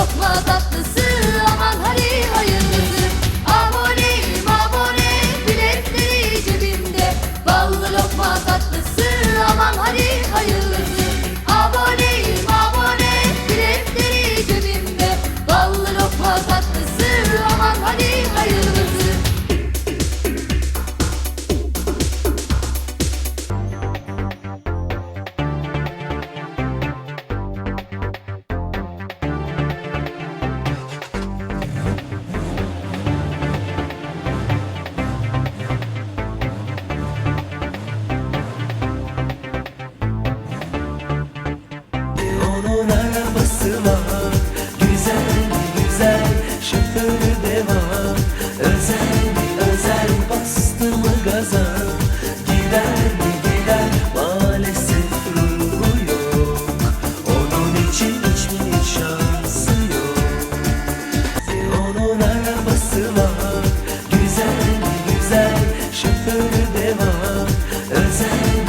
lokma bak için hiçbir şansı yok. Ve arabası var. Güzel güzel şoförü de var. Özel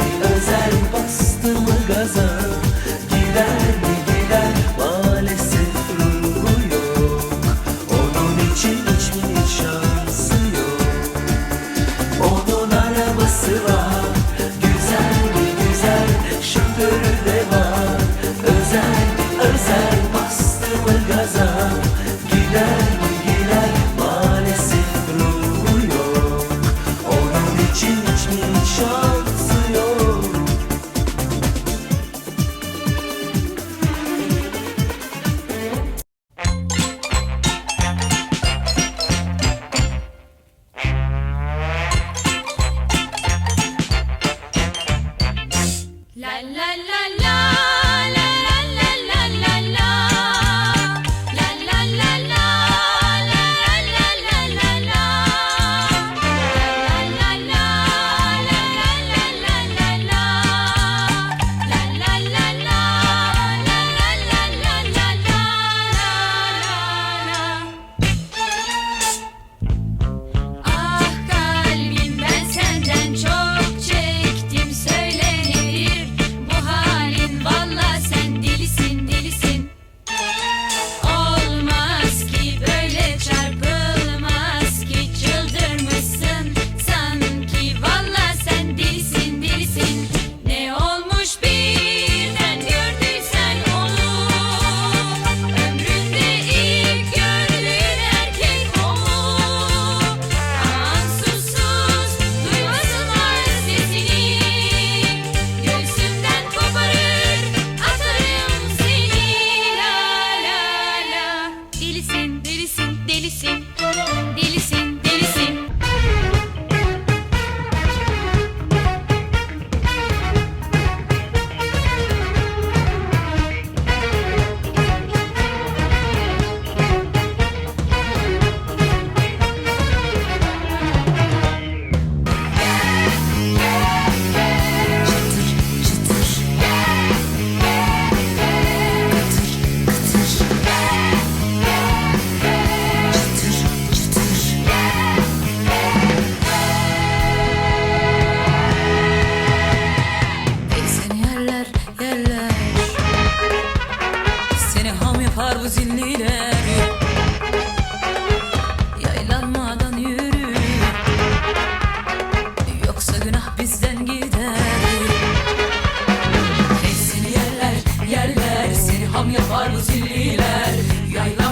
deliler.